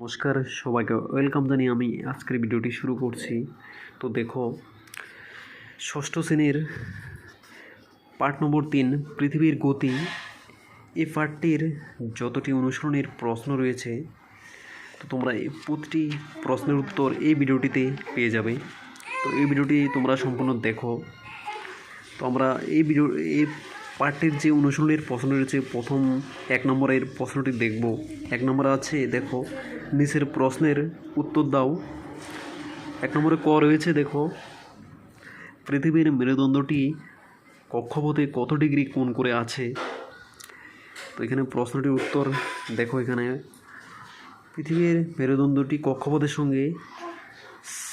নমস্কার, সবাইকে ওয়েলকাম জানিয়ে আমি আজকের ভিডিওটি শুরু করছি। তো দেখো, ষষ্ঠ শ্রেণির পার্ট নম্বর তিন, পৃথিবীর গতি। এই পার্টটির যতটি অনুসরণের প্রশ্ন রয়েছে, তো তোমরা এই প্রতিটি প্রশ্নের উত্তর এই ভিডিওটিতে পেয়ে যাবে। তো এই ভিডিওটি তোমরা সম্পূর্ণ দেখো। তো আমরা এই ভিডিও, এই পার্টের যে অনুশীলনের প্রশ্ন রয়েছে, প্রথম এক নম্বরের প্রশ্নটি দেখব। এক নম্বরে আছে, দেখো, নিচের প্রশ্নের উত্তর দাও। এক নম্বরে ক রয়েছে, দেখো, পৃথিবীর মেরুদণ্ডটি কক্ষপথে কত ডিগ্রি কোণ করে আছে? তো এখানে প্রশ্নটির উত্তর দেখো এখানে। পৃথিবীর মেরুদণ্ডটি কক্ষপথের সঙ্গে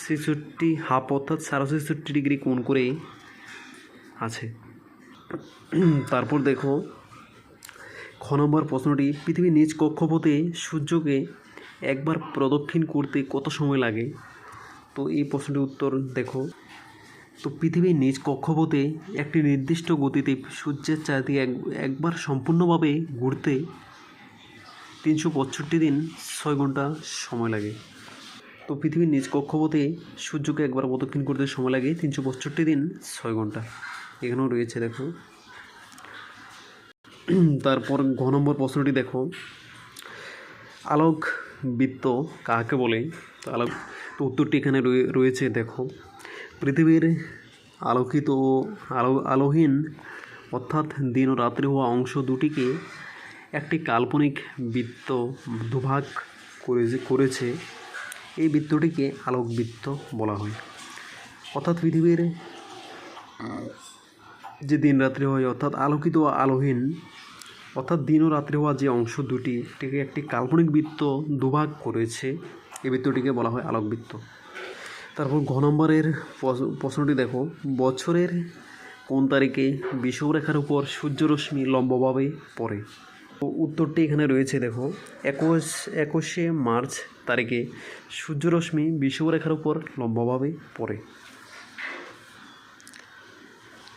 ছেষট্টি, হাফ অর্থাৎ সাড়ে ছেষট্টি ডিগ্রি কোণ করে আছে। তারপর দেখো, খ নম্বর প্রশ্নটি, পৃথিবীর নিজ কক্ষপথে সূর্যকে একবার প্রদক্ষিণ করতে কত সময় লাগে? তো এই প্রশ্নটির উত্তর দেখো, তো পৃথিবীর নিজ কক্ষপথে একটি নির্দিষ্ট গতিতে সূর্যের চারদিকে এক, একবার সম্পূর্ণভাবে ঘুরতে তিনশো পঁয়ষট্টি দিন ছয় ঘণ্টা সময় লাগে। তো পৃথিবীর নিজ কক্ষপথে সূর্যকে একবার প্রদক্ষিণ করতে সময় লাগে তিনশো পঁয়ষট্টি দিন ছয় ঘণ্টা। এখানেও রয়েছে, দেখো। তারপর ঘ নম্বর প্রশ্নটি দেখো। আলোক বৃত্ত কাকে বলে? আলোক, তো উত্তরটি এখানে রয়ে- রয়েছে, দেখো। পৃথিবীর আলোকিত ও আলো, আলোহীন, অর্থাৎ দিন ও রাত্রি হওয়া অংশ দুটিকে একটি কাল্পনিক বৃত্ত দুভাগ করে করেছে। এই বৃত্তটিকে আলোকবৃত্ত বলা হয়। অর্থাৎ পৃথিবীর যে দিন রাত্রি হয়, অর্থাৎ আলোকিত ও আলোহীন, অর্থাৎ দিন ও রাত্রি হওয়া যে অংশ দুটি, এটিকে একটি কাল্পনিক বৃত্ত দুভাগ করেছে। এই বৃত্তটিকে বলা হয় আলোকবৃত্ত। তারপর ঘ নম্বরের প্রশ্নটি দেখো। বছরের কোন তারিখে বিষুবরেখার উপর সূর্যরশ্মি লম্বভাবে পড়ে? উত্তরটি এখানে রয়েছে, দেখো। একুশ, একুশে মার্চ তারিখে সূর্যরশ্মি বিষুবরেখার উপর লম্বভাবে পড়ে।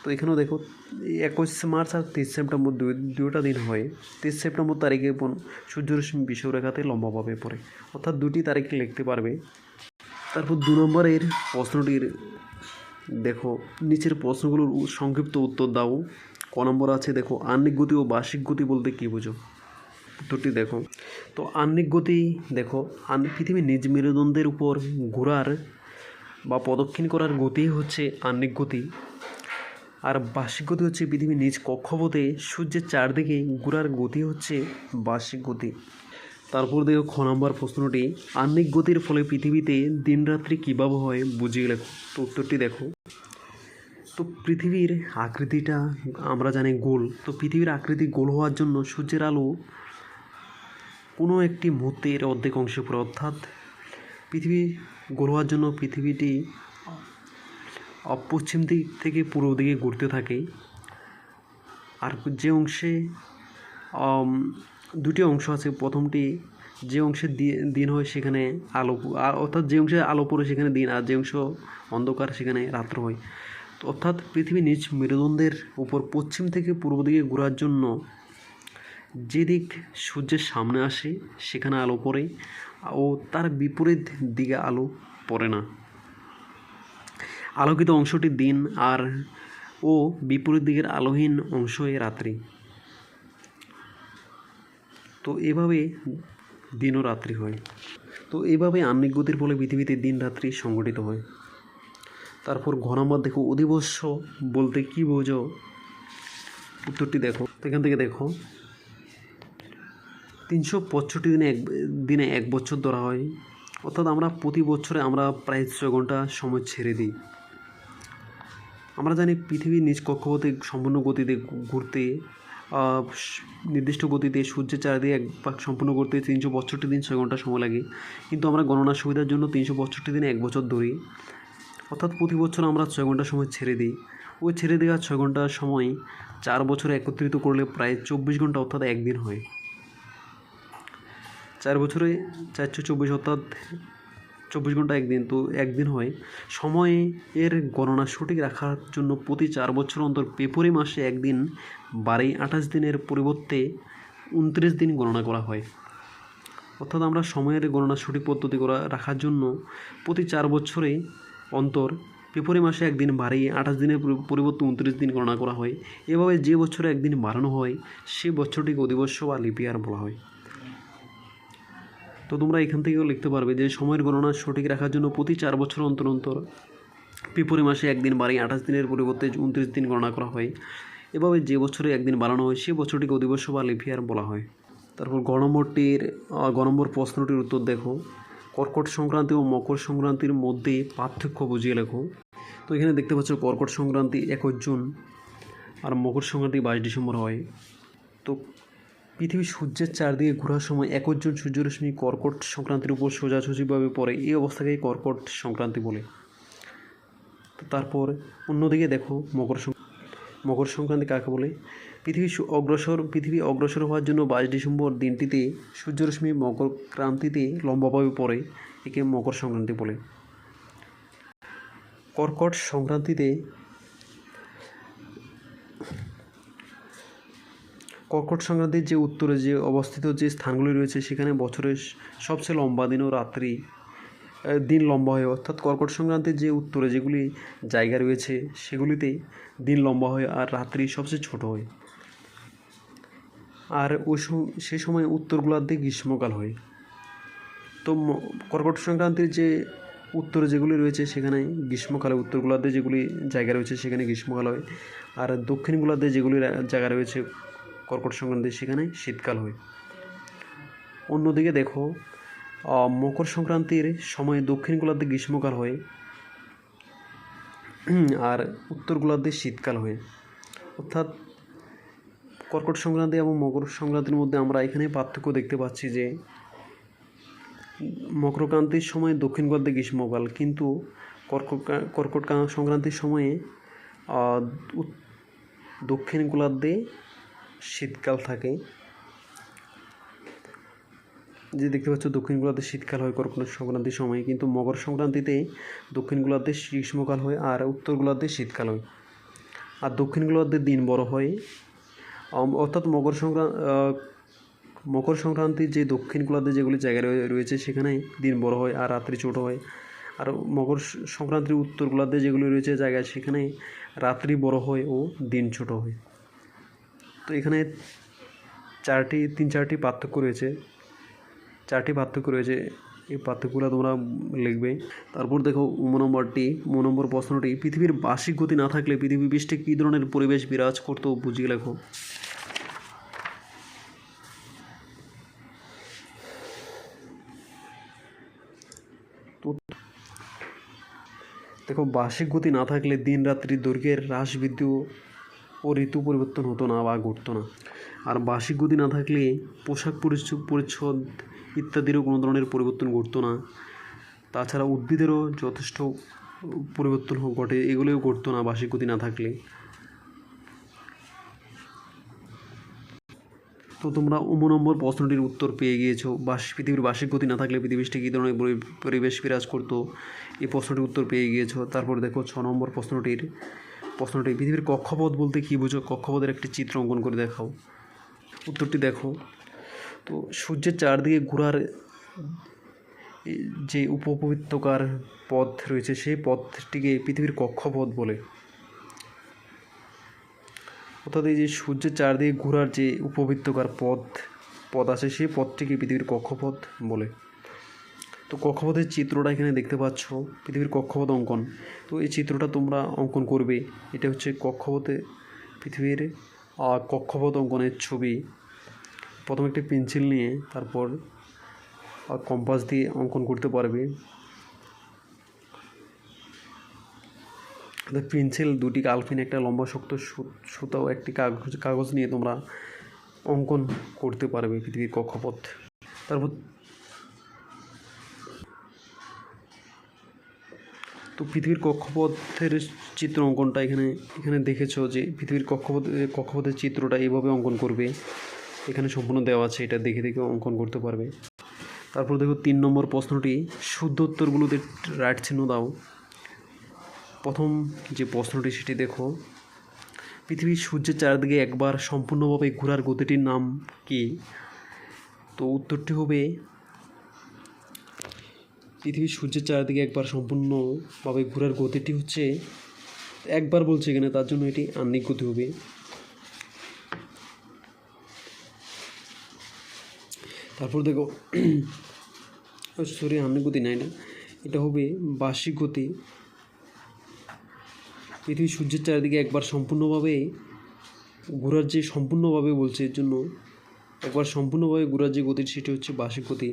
তো এখানেও দেখো একুশ মার্চ আর তিরিশ সেপ্টেম্বর দুই দুটা দিন হয়। তিরিশ সেপ্টেম্বর তারিখে সূর্যরশ্মি বিষুবরেখাতে লম্বাভাবে পড়ে। অর্থাৎ দুটি তারিখ লিখতে পারবে। তারপর দু নম্বরের প্রশ্নটির, দেখো, নিচের প্রশ্নগুলোর সংক্ষিপ্ত উত্তর দাও। ক নম্বর আছে, দেখো, আহ্নিক গতি ও বার্ষিক গতি বলতে কী বোঝো? উত্তরটি দেখো। তো আহ্নিক গতি, দেখো পৃথিবীর নিজ মেরুদণ্ডের উপর ঘোরার বা প্রদক্ষিণ করার গতি হচ্ছে আহ্নিক গতি। আর বার্ষিক গতি হচ্ছে পৃথিবীর নিজ কক্ষপথে। সূর্যের চারদিকে ঘোরার গতি হচ্ছে বার্ষিক গতি তারপর দেখো খ নম্বর প্রশ্নটি আহ্নিক গতির ফলে পৃথিবীতে দিনরাত্রি কীভাবে হয় বুঝিয়ে লেখো। তো উত্তরটি দেখো। তো পৃথিবীর আকৃতিটা আমরা জানি গোল। তো পৃথিবীর আকৃতি গোল হওয়ার জন্য সূর্যের আলো কোনো একটি মুহূর্তের অর্ধেক অংশে পড়ে অর্থাৎ পৃথিবী গোল হওয়ার জন্য পৃথিবীটি পশ্চিম দিক থেকে পূর্ব দিকে ঘুরতে থাকে। আর যে অংশে দুটি অংশ আছে। প্রথমটি যে অংশে দিন হয় সেখানে আলো অর্থাৎ যে অংশে আলো পড়ে সেখানে দিন, আর যে অংশ অন্ধকার সেখানে রাত্র হয়। তো অর্থাৎ পৃথিবী নিজ মেরুদণ্ডের উপর পশ্চিম থেকে পূর্ব দিকে ঘোরার জন্য যে দিক সূর্যের সামনে আসে সেখানে আলো পড়ে, ও তার বিপরীত দিকে আলো পড়ে না। আলোকিত অংশটি দিন আর ও বিপরীত দিকের আলোহীন অংশ এ রাত্রি। তো এভাবে দিন ও রাত্রি হয়। তো এভাবে আহ্নিক গতির ফলে পৃথিবীতে দিন রাত্রি সংগঠিত হয়। তারপর ঘ দেখো অধিবর্ষ বলতে কি বোঝো? উত্তরটি দেখো। এখান থেকে দেখো, তিনশো পঁয়ষট্টি দিনে এক দিনে এক বছর ধরা হয়। অর্থাৎ আমরা প্রতি বছরে আমরা প্রায় ছয় ঘণ্টা সময় ছেড়ে দিই। আমরা জানি পৃথিবীর নিজ কক্ষপথে সম্পূর্ণ গতিতে ঘুরতে নির্দিষ্ট গতিতে সূর্যের চারিদিকে এক পাক সম্পূর্ণ করতে তিনশো পঁয়ষট্টি দিন ছয় ঘণ্টা সময় লাগে। কিন্তু আমরা গণনার সুবিধার জন্য তিনশো পঁয়ষট্টি দিন এক বছর ধরি। অর্থাৎ প্রতি বছর আমরা ছয় ঘণ্টা সময় ছেড়ে দিই। ওই ছেড়ে দেওয়া ছয় ঘণ্টার সময় চার বছরে একত্রিত করলে প্রায় চব্বিশ ঘণ্টা অর্থাৎ একদিন হয়। চার বছরে চারশো চব্বিশ অর্থাৎ চব্বিশ ঘণ্টা একদিন, তো একদিন হয়। সময় এর গণনা সঠিক রাখার জন্য প্রতি চার বছর অন্তর ফেব্রুয়ারি মাসে একদিন বাড়ি আঠাশ দিনের পরিবর্তে উনত্রিশ দিন গণনা করা হয়। অর্থাৎ আমরা সময়ের গণনা সঠিক পদ্ধতি করা, রাখার জন্য প্রতি চার বছরে অন্তর ফেব্রুয়ারি মাসে একদিন বাড়িয়ে আঠাশ দিনের পরিবর্তে উনত্রিশ দিন গণনা করা হয়। এভাবে যে বছরে একদিন বাড়ানো হয়, সে বছরটিকে অধিবর্ষ বা লিপিয়ার বলা হয়। তো তোমরা এখান থেকেও লিখতে পারবে যে সময়ের গণনা সঠিক রাখার জন্য প্রতি চার বছর অন্তর অন্তর ফেব্রুয়ারি মাসে একদিন বাড়ি, আঠাশ দিনের পরিবর্তে উনত্রিশ দিন গণনা করা হয়। এভাবে যে বছরে একদিন বাড়ানো হয়, সে বছরটিকে অধিবর্ষ বা লিপিয়ার বলা হয়। তারপর গ নম্বরটির গ নম্বর প্রশ্নটির উত্তর দেখো। কর্কট সংক্রান্তি ও মকর সংক্রান্তির মধ্যে পার্থক্য বুঝিয়ে লেখো। তো এখানে দেখতে পাচ্ছ কর্কট সংক্রান্তি একুশ জুন আর মকর সংক্রান্তি বাইশ ডিসেম্বর হয়। তো পৃথিবী সূর্যের চারদিকে ঘোরার সময় একুশ জুন সূর্যরশ্মি কর্কট সংক্রান্তির উপর সোজাসুজিভাবে পড়ে। এই অবস্থাকেই কর্কট সংক্রান্তি বলে। তারপর অন্যদিকে দেখো মকর মকর সংক্রান্তি কাকে বলে? পৃথিবী অগ্রসর পৃথিবী অগ্রসর হওয়ার জন্য বাইশ ডিসেম্বর দিনটিতে সূর্যরশ্মি মকর ক্রান্তিতে লম্বাভাবে পড়ে, একে মকর সংক্রান্তি বলে। কর্কট সংক্রান্তিতে কর্কট সংক্রান্তির যে উত্তরে যে অবস্থিত যে স্থানগুলি রয়েছে, সেখানে বছরের সবচেয়ে লম্বা দিন ও রাত্রি দিন লম্বা হয়। অর্থাৎ কর্কট সংক্রান্তির যে উত্তরে যেগুলি জায়গা রয়েছে, সেগুলিতে দিন লম্বা হয় আর রাত্রি সবচেয়ে ছোট হয়। আর ওই সে সময় উত্তর গোলার্ধে গ্রীষ্মকাল হয়। তো কর্কট সংক্রান্তির যে উত্তরে যেগুলি রয়েছে, সেখানে গ্রীষ্মকালে উত্তর গোলার্ধে যেগুলি জায়গা রয়েছে, সেখানে গ্রীষ্মকাল হয়। আর দক্ষিণ গোলার্ধে যেগুলি জায়গা রয়েছে কর্কট সংক্রান্তি সেখানে শীতকাল হয়। অন্যদিকে দেখো মকর সংক্রান্তির সময় দক্ষিণ গোলার্ধে গ্রীষ্মকাল হয় আর উত্তর গোলার্ধে শীতকাল হয়। অর্থাৎ কর্কট সংক্রান্তি এবং মকর সংক্রান্তির মধ্যে আমরা এখানে পার্থক্য দেখতে পাচ্ছি যে, মকরক্রান্তির সময় দক্ষিণ গোলার্ধে গ্রীষ্মকাল, কিন্তু কর্কট কর্কট সংক্রান্তির সময়ে দক্ষিণ গোলার্ধে শীতকাল থাকে যে দেখতে পাচ্ছ দক্ষিণ গোলার্ধে শীতকাল হয় কর্কট সংক্রান্তির সময়, কিন্তু মকর সংক্রান্তিতে দক্ষিণ গোলার্ধে গ্রীষ্মকাল হয় আর উত্তর গোলার্ধে শীতকাল হয়। আর দক্ষিণ গোলার্ধে দিন বড় হয়। অর্থাৎ মকর সংক্রান্তি মকর সংক্রান্তির যে দক্ষিণ গোলার্ধে যেগুলি জায়গা রয়েছে সেখানে দিন বড় হয় আর রাত্রি ছোট হয়। আর মকর সংক্রান্তির উত্তর গোলার্ধে যেগুলি রয়েছে জায়গায় সেখানে রাত্রি বড় হয় ও দিন ছোট হয়। তো এখানে চারটি, তিন চারটি পার্থক্য রয়েছে। চারটি পার্থক্য রয়েছে। এই পার্থক্যগুলো তোমরা লিখবে। তারপর দেখো নম্বরটি নম্বর প্রশ্নটি, পৃথিবীর বার্ষিক গতি না থাকলে পৃথিবী পৃষ্ঠে কী ধরনের পরিবেশ বিরাজ করতো বুঝিয়ে লেখো। দেখো, বার্ষিক গতি না থাকলে দিন, রাত্রি দৈর্ঘ্যের হ্রাস বৃদ্ধি ও- ঋতু পরিবর্তন হতো না বা ঘটতো না। আর বার্ষিক গতি না থাকলে পোশাক পরিচ্ছ- পরিচ্ছদ ইত্যাদিরও কোনো ধরনের পরিবর্তন ঘটতো না। তাছাড়া উদ্ভিদেরও যথেষ্ট পরিবর্তন ঘটে, এগুলোও ঘটতো না বার্ষিক গতি না থাকলে। তো তোমরা উম নম্বর প্রশ্নটির উত্তর পেয়ে গিয়েছো। বাস পৃথিবীর বার্ষিক গতি না থাকলে পৃথিবীতে কী ধরনের পরিবেশ বিরাজ করতো? এই প্রশ্নটির উত্তর পেয়ে গিয়েছো। তারপর দেখো ছ নম্বর প্রশ্নটির। প্রশ্নটি, পৃথিবীর কক্ষপথ বলতে কী বুঝো? কক্ষপথের একটি চিত্র অঙ্কন করে দেখাও। উত্তরটি দেখো। তো সূর্যের চারদিকে ঘোরার যে উপবৃত্তকার পথ রয়েছে, সেই পথটিকে পৃথিবীর কক্ষপথ বলে। অর্থাৎ এই যে সূর্যের চারদিকে ঘোরার যে উপবৃত্তকার পথ পথ আছে, সেই পথটিকে পৃথিবীর কক্ষপথ বলে। তো কক্ষপথের চিত্রটা এখানে দেখতে পাচ্ছ, পৃথিবীর কক্ষপথ অঙ্কন। তো এই চিত্রটা তোমরা অঙ্কন করবে। এটা হচ্ছে কক্ষপথে পৃথিবীর কক্ষপথ অঙ্কনের ছবি। প্রথমে একটি পেন্সিল নিয়ে তারপর কম্পাস দিয়ে অঙ্কন করতে পারবে। পেন্সিল দুটি আলফিন একটা লম্বা শক্ত সু- সুতা ও একটি কাগজ কাগজ নিয়ে তোমরা অঙ্কন করতে পারবে পৃথিবীর কক্ষপথ। তারপর তো পৃথিবীর কক্ষপথের চিত্র অঙ্কনটা এখানে এখানে দেখেছ যে পৃথিবীর কক্ষপথ, কক্ষপথের চিত্রটা এইভাবে অঙ্কন করবে। এখানে সম্পূর্ণ দেওয়া আছে, এটা দেখে দেখে অঙ্কন করতে পারবে। তারপর দেখো তিন নম্বর প্রশ্নটি, শুদ্ধ উত্তরগুলোতে রাইট চিহ্ন দাও। প্রথম যে প্রশ্নটি, সেটি দেখো, পৃথিবীর সূর্যের চারদিকে একবার সম্পূর্ণভাবে ঘোরার গতিটির নাম কি? তো উত্তরটি হবে পৃথিবী সূর্যের চারিদিকে একবার সম্পূর্ণভাবে ঘোরার গতিটি হচ্ছে, একবার বলছে এখানে তার জন্য এটি আহ্নিক গতি হবে। তারপর দেখো সরি আহ্নিক গতি নাই না। এটা হবে বার্ষিক গতি। পৃথিবী সূর্যের চারিদিকে একবার সম্পূর্ণভাবে ঘোরার যে, সম্পূর্ণভাবে বলছে এর জন্য, একবার সম্পূর্ণভাবে ঘোরার যে গতি, সেটি হচ্ছে বার্ষিক গতি।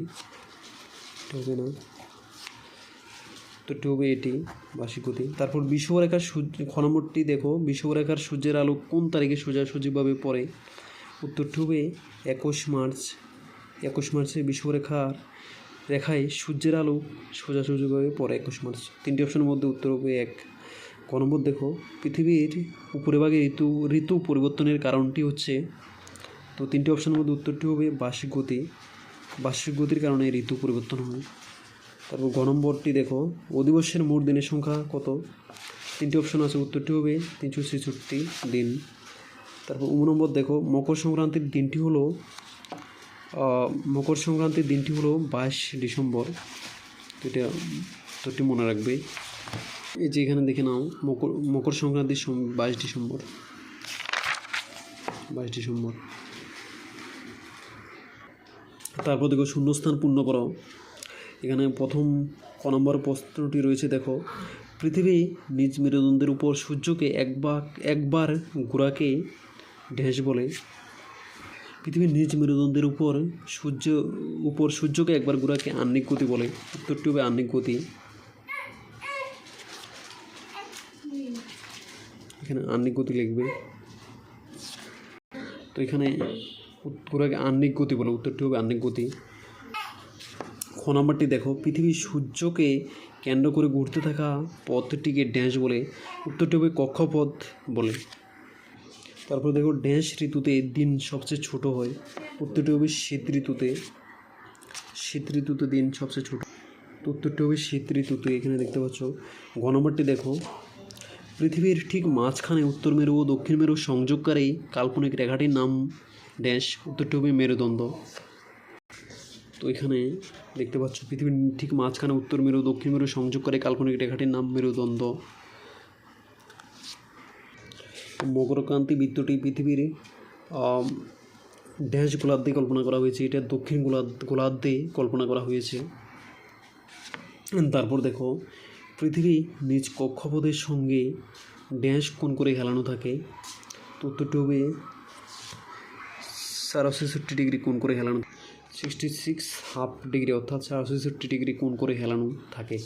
না। তো এটি হবে এটি বার্ষিক গতি তারপর বিষুবরেখার সূর্য খ দেখো। বিষুবরেখার সূর্যের আলো কোন তারিখে সোজাসুজিভাবে পড়ে? উত্তরটি হবে একুশ মার্চ। একুশ মার্চে বিষুবরেখার রেখায় সূর্যের আলো সোজাসুজিভাবে পড়ে একুশ মার্চ। তিনটি অপশনের মধ্যে উত্তর হবে এক। ক দেখো। পৃথিবীর উপরিভাগে ঋতু ঋতু পরিবর্তনের কারণটি হচ্ছে, তো তিনটি অপশনের মধ্যে উত্তরটি হবে বার্ষিক গতি বার্ষিক গতির কারণে ঋতু পরিবর্তন হয়। তারপর গ নম্বরটি দেখো। অধিবর্ষের মোট দিনের সংখ্যা কত? তিনটি অপশন আছে, উত্তরটি হবে তিনশো ছেষট্টি দিন। তারপর উ নম্বর দেখো, মকর সংক্রান্তির দিনটি হলো মকর সংক্রান্তির দিনটি হলো বাইশ ডিসেম্বর। এটা তোটি মনে রাখবে। এই যে এখানে দেখে নাও, মকর মকর সংক্রান্তির বাইশ ডিসেম্বর। বাইশ ডিসেম্বর। তারপর দেখো, শূন্যস্থান পূর্ণ করো। এখানে প্রথম ক নম্বর প্রশ্নটি রয়েছে, দেখো। পৃথিবী নিজ মেরুদণ্ডের উপর সূর্যকে একবার একবার ঘোরাকে ড্যাশ বলে। পৃথিবীর নিজ মেরুদণ্ডের উপর সূর্য, উপর সূর্যকে একবার ঘোরাকে আহ্নিক গতি বলে। উত্তরটি হবে আহ্নিক গতি। এখানে আহ্নিক গতি লিখবে। তো এখানে ঘোরাকে আহ্নিক গতি বলে, উত্তরটি হবে আহ্নিক গতি। খ দেখো। পৃথিবী সূর্যকে কেন্দ্র করে ঘুরতে থাকা পথটিকে ড্যাশ বলে, উত্তরটি হবে কক্ষপথ বলে। তারপরে দেখো, ড্যাশ ঋতুতে দিন সবচেয়ে ছোট হয়, উত্তরটি হবে শীত ঋতুতে। শীত ঋতুতে দিন সবচেয়ে ছোট। উত্তরটি হবে শীত ঋতুতে, এখানে দেখতে পাচ্ছ। ঘ দেখো। পৃথিবীর ঠিক মাঝখানে উত্তর মেরু ও দক্ষিণ মেরু সংযোগকারী কাল্পনিক রেখাটির নাম ড্যাশ, উত্তরটি হবে মেরুদণ্ড। তো এখানে দেখতে পাচ্ছ, পৃথিবীর ঠিক মাঝখানে উত্তর মেরু, দক্ষিণ মেরু, সংযোগ করে কাল্পনিক রেখাটির নাম মেরুদণ্ড। মকরক্রান্তি বৃত্তটি পৃথিবীর ড্যাশ গোলার্ধে কল্পনা করা হয়েছে। এটা দক্ষিণ গোলার্ধ গোলার্ধে কল্পনা করা হয়েছে। তারপর দেখো, পৃথিবী নিজ কক্ষপথের সঙ্গে ড্যাশ কোন করে হেলানো থাকে। তো উত্তরটি হবে সাড়ে ছেষট্টি ডিগ্রি কোন করে হেলানো সিক্সটি সিক্স হাফ ডিগ্রি অর্থাৎ সাড়ে ছেষট্টি ডিগ্রি কোণ করে হেলানো থাকে।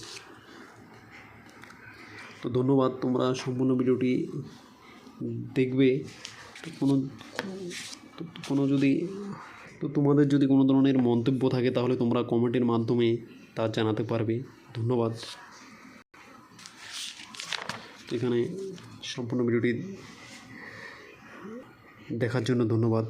তো ধন্যবাদ, তোমরা সম্পূর্ণ ভিডিওটি দেখবে। তো কোনো কোনো যদি, তো তোমাদের যদি কোনো ধরনের মন্তব্য থাকে, তাহলে তোমরা কমেন্টের মাধ্যমে তা জানাতে পারবে। ধন্যবাদ। এখানে সম্পূর্ণ ভিডিওটি দেখার জন্য ধন্যবাদ।